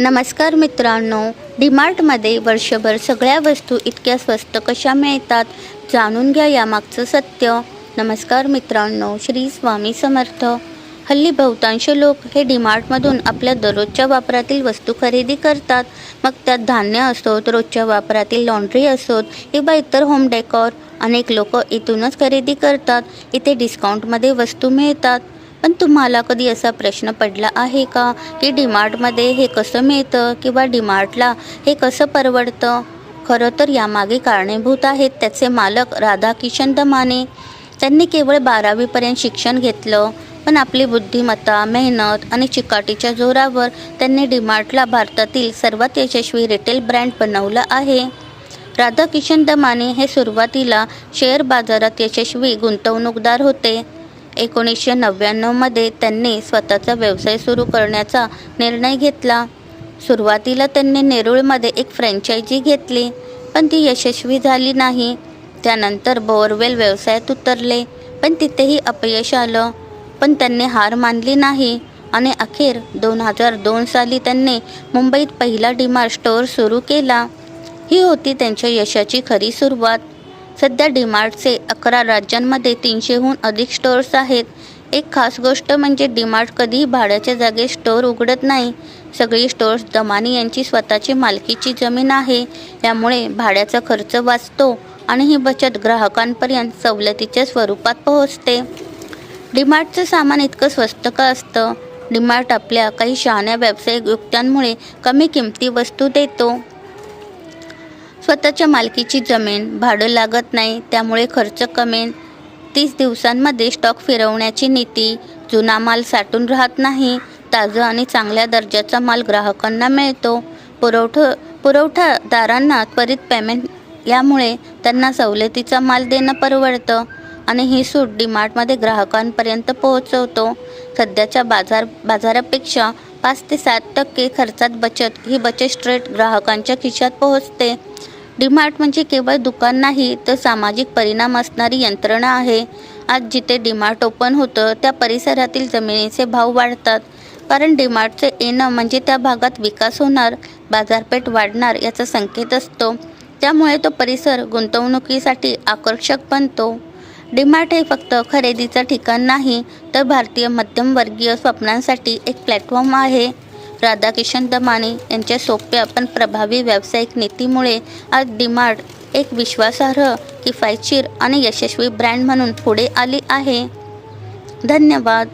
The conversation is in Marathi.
नमस्कार मित्रांनो डीमार्टमध्ये वर्षभर सगळ्या वस्तू इतक्या स्वस्त कशा मिळतात जाणून घ्या यामागचं सत्य. नमस्कार मित्रांनो श्री स्वामी समर्थ. हल्ली बहुतांश लोक हे डीमार्टमधून आपल्या दररोजच्या वापरातील वस्तू खरेदी करतात. मग त्यात धान्य असोत रोजच्या वापरातील लॉन्ड्री असोत किंवा इतर होम डेकॉर अनेक लोक इथूनच खरेदी करतात. इथे डिस्काउंटमध्ये वस्तू मिळतात. पण तुम्हाला कधी असा प्रश्न पडला आहे का की डीमार्टमध्ये हे कसं मिळतं किंवा डीमार्टला हे कसं परवडतं? खरं तर यामागे कारणीभूत आहेत त्याचे मालक राधाकिशन दमाने. त्यांनी केवळ बारावीपर्यंत शिक्षण घेतलं पण आपली बुद्धिमत्ता मेहनत आणि चिकाटीच्या जोरावर त्यांनी डीमार्टला भारतातील सर्वात यशस्वी रिटेल ब्रँड बनवलं आहे. राधाकिशन दमाने हे सुरुवातीला शेअर बाजारात यशस्वी गुंतवणूकदार होते. एकोणीसशे नव्याण्णवमध्ये त्यांनी स्वतःचा व्यवसाय सुरू करण्याचा निर्णय घेतला. सुरुवातीला त्यांनी नेरूळमध्ये एक फ्रँचायझी घेतली पण ती यशस्वी झाली नाही. त्यानंतर बोअरवेल व्यवसायात उतरले पण तिथेही अपयश आलं. पण त्यांनी हार मानली नाही आणि अखेर दोन हजार दोन साली त्यांनी मुंबईत पहिला डीमार्ट स्टोअर सुरू केला. ही होती त्यांच्या यशाची खरी सुरुवात. सध्या डीमार्टचे अकरा राज्यांमध्ये तीनशेहून अधिक स्टोअर्स आहेत. एक खास गोष्ट म्हणजे डीमार्ट कधीही भाड्याच्या जागेत स्टोअर उघडत नाही. सगळी स्टोअर्स दमानी यांची स्वतःची मालकीची जमीन आहे. यामुळे भाड्याचा खर्च वाचतो आणि ही बचत ग्राहकांपर्यंत सवलतीच्या स्वरूपात पोहोचते. डीमार्टचं सामान इतकं स्वस्त का असतं? डीमार्ट आपल्या काही शहाण्या व्यावसायिक युक्त्यांमुळे कमी किमती वस्तू देतो. स्वतःच्या मालकीची जमीन भाडं लागत नाही त्यामुळे खर्च कमेन तीस दिवसांमध्ये स्टॉक फिरवण्याची नीती जुना माल साठून राहत नाही ताजं आणि चांगल्या दर्जाचा माल ग्राहकांना मिळतो. पुरवठ पुरवठादारांना त्वरित पेमेंट यामुळे त्यांना सवलतीचा माल देणं परवडतं आणि ही सूट डीमार्टमध्ये ग्राहकांपर्यंत पोहोचवतो. सध्याच्या बाजार बाजारापेक्षा पाच ते सात टक्के खर्चात बचत ही बचत स्ट्रेट ग्राहकांच्या खिशात पोहोचते. डीमार्ट म्हणजे केवळ दुकान नाही तर सामाजिक परिणाम असणारी यंत्रणा आहे. आज जिथे डीमार्ट ओपन होतं त्या परिसरातील जमिनीचे भाव वाढतात. कारण डीमार्टचे येणं म्हणजे त्या भागात विकास होणार बाजारपेठ वाढणार याचा संकेत असतो. त्यामुळे तो परिसर गुंतवणुकीसाठी आकर्षक बनतो. डीमार्ट हे फक्त खरेदीचं ठिकाण नाही तर भारतीय मध्यमवर्गीय स्वप्नांसाठी एक प्लॅटफॉर्म आहे. राधाकिशन दमानी यांच्या सोप्या पण प्रभावी व्यावसायिक नीतीमुळे आज डीमार्ट एक विश्वासार्ह किफायतशीर आणि यशस्वी ब्रँड म्हणून पुढे आली आहे. धन्यवाद.